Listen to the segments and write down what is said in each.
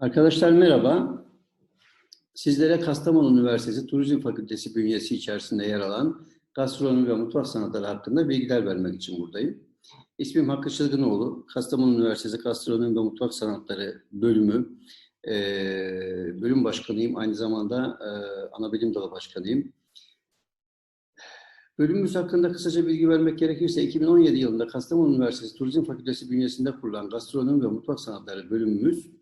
Arkadaşlar merhaba. Sizlere Kastamonu Üniversitesi Turizm Fakültesi bünyesi içerisinde yer alan gastronomi ve mutfak sanatları hakkında bilgiler vermek için buradayım. İsmim Hakkı Çılgınoğlu. Kastamonu Üniversitesi Gastronomi ve Mutfak Sanatları bölümü eee, bölüm başkanıyım. Aynı zamanda eee, ana bilim dalı başkanıyım. Bölümümüz hakkında kısaca bilgi vermek gerekirse 2017 yılında Kastamonu Üniversitesi Turizm Fakültesi bünyesinde kurulan Gastronomi ve Mutfak Sanatları bölümümüz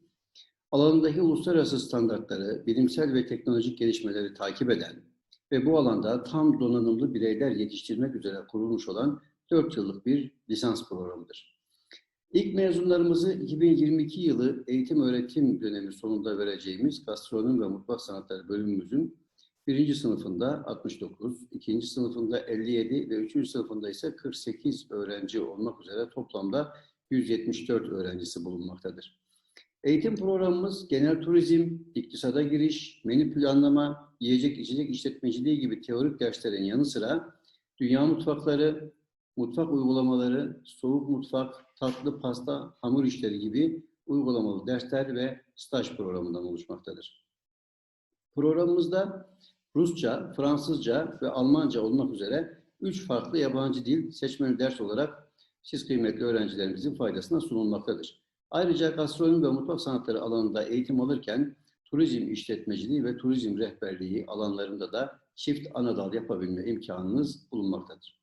alanındaki uluslararası standartları, bilimsel ve teknolojik gelişmeleri takip eden ve bu alanda tam donanımlı bireyler yetiştirmek üzere kurulmuş olan 4 yıllık bir lisans programıdır. İlk mezunlarımızı 2022 yılı eğitim öğretim dönemi sonunda vereceğimiz Gastronomi ve Mutfak Sanatları bölümümüzün birinci sınıfında 69, ikinci sınıfında 57 ve üçüncü sınıfında ise 48 öğrenci olmak üzere toplamda 174 öğrencisi bulunmaktadır. Eğitim programımız genel turizm, iktisada giriş, menü planlama, yiyecek içecek işletmeciliği gibi teorik derslerin yanı sıra dünya mutfakları, mutfak uygulamaları, soğuk mutfak, tatlı pasta, hamur işleri gibi uygulamalı dersler ve staj programından oluşmaktadır. Programımızda Rusça, Fransızca ve Almanca olmak üzere üç farklı yabancı dil seçmeli ders olarak siz kıymetli öğrencilerimizin faydasına sunulmaktadır. Ayrıca gastronomi ve mutfak sanatları alanında eğitim alırken turizm işletmeciliği ve turizm rehberliği alanlarında da çift anadal yapabilme imkanınız bulunmaktadır.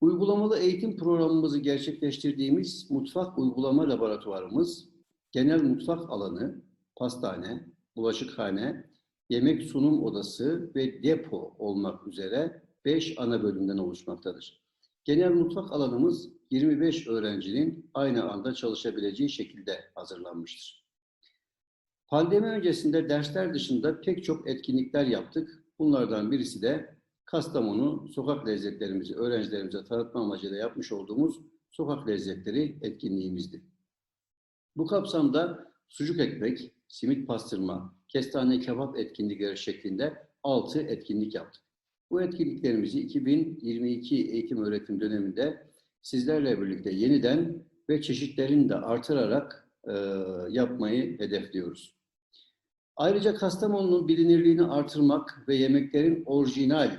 Uygulamalı eğitim programımızı gerçekleştirdiğimiz mutfak uygulama laboratuvarımız, genel mutfak alanı, pastane, bulaşıkhane, yemek sunum odası ve depo olmak üzere 5 ana bölümden oluşmaktadır. Genel mutfak alanımız 25 öğrencinin aynı anda çalışabileceği şekilde hazırlanmıştır. Pandemi öncesinde dersler dışında pek çok etkinlikler yaptık. Bunlardan birisi de Kastamonu sokak lezzetlerimizi öğrencilerimize tanıtma amacıyla yapmış olduğumuz sokak lezzetleri etkinliğimizdi. Bu kapsamda sucuk ekmek, simit pastırma, kestane kebap etkinlikleri şeklinde 6 etkinlik yaptık. Bu etkinliklerimizi 2022 eğitim öğretim döneminde sizlerle birlikte yeniden ve çeşitlerini de artırarak e, yapmayı hedefliyoruz. Ayrıca Kastamonu'nun bilinirliğini artırmak ve yemeklerin orijinal,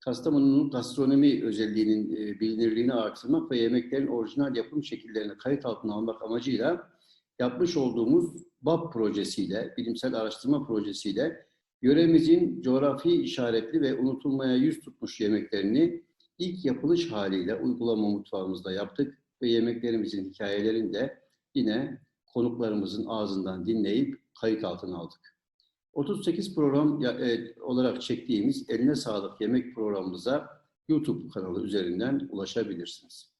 Kastamonu'nun gastronomi özelliğinin e, bilinirliğini artırmak ve yemeklerin orijinal yapım şekillerini kayıt altına almak amacıyla yapmış olduğumuz BAP projesiyle, bilimsel araştırma projesiyle yöremizin coğrafi işaretli ve unutulmaya yüz tutmuş yemeklerini ilk yapılış haliyle uygulama mutfağımızda yaptık ve yemeklerimizin hikayelerini de yine konuklarımızın ağzından dinleyip kayıt altına aldık. 38 program e, olarak çektiğimiz Eline Sağlık Yemek programımıza YouTube kanalı üzerinden ulaşabilirsiniz.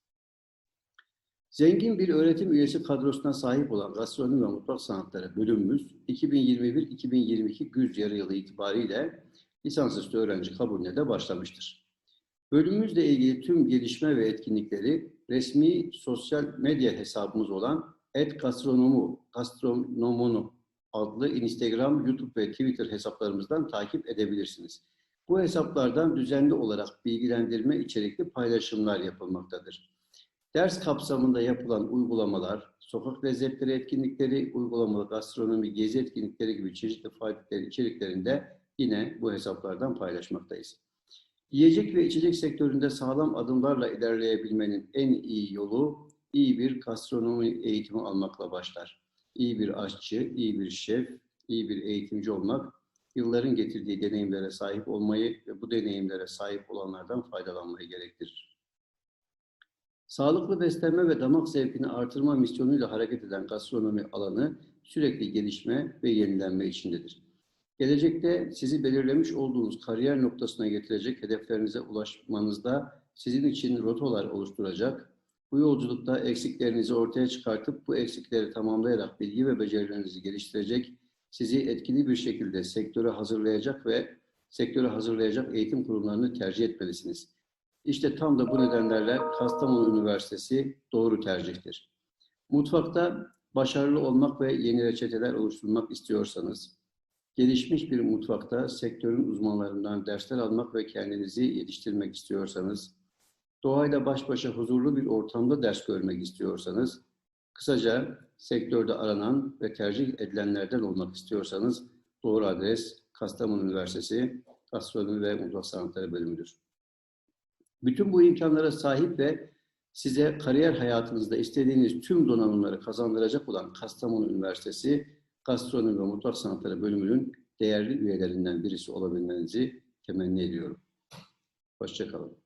Zengin bir öğretim üyesi kadrosuna sahip olan Gastronomi ve Mutfak Sanatları bölümümüz 2021-2022 güz yarı yılı itibariyle lisansüstü öğrenci kabulüne de başlamıştır. Bölümümüzle ilgili tüm gelişme ve etkinlikleri resmi sosyal medya hesabımız olan @gastronomu gastronomonu adlı Instagram, YouTube ve Twitter hesaplarımızdan takip edebilirsiniz. Bu hesaplardan düzenli olarak bilgilendirme içerikli paylaşımlar yapılmaktadır. Ders kapsamında yapılan uygulamalar, sokak lezzetleri etkinlikleri, uygulamalı gastronomi, gezi etkinlikleri gibi çeşitli faaliyetler içeriklerinde yine bu hesaplardan paylaşmaktayız. Yiyecek ve içecek sektöründe sağlam adımlarla ilerleyebilmenin en iyi yolu iyi bir gastronomi eğitimi almakla başlar. İyi bir aşçı, iyi bir şef, iyi bir eğitimci olmak, yılların getirdiği deneyimlere sahip olmayı ve bu deneyimlere sahip olanlardan faydalanmayı gerektirir. Sağlıklı beslenme ve damak zevkini artırma misyonuyla hareket eden gastronomi alanı sürekli gelişme ve yenilenme içindedir. Gelecekte sizi belirlemiş olduğunuz kariyer noktasına getirecek hedeflerinize ulaşmanızda sizin için rotalar oluşturacak, bu yolculukta eksiklerinizi ortaya çıkartıp bu eksikleri tamamlayarak bilgi ve becerilerinizi geliştirecek, sizi etkili bir şekilde sektöre hazırlayacak ve sektöre hazırlayacak eğitim kurumlarını tercih etmelisiniz. İşte tam da bu nedenlerle Kastamonu Üniversitesi doğru tercihtir. Mutfakta başarılı olmak ve yeni reçeteler oluşturmak istiyorsanız, gelişmiş bir mutfakta sektörün uzmanlarından dersler almak ve kendinizi yetiştirmek istiyorsanız, doğayla baş başa huzurlu bir ortamda ders görmek istiyorsanız, Kısaca sektörde aranan ve tercih edilenlerden olmak istiyorsanız doğru adres Kastamonu Üniversitesi Gastronomi ve Mutfak Sanatları bölümüdür. Bütün bu imkanlara sahip ve size kariyer hayatınızda istediğiniz tüm donanımları kazandıracak olan Kastamonu Üniversitesi Gastronomi ve Mutfak Sanatları bölümünün değerli üyelerinden birisi olabilmenizi temenni ediyorum. Hoşçakalın.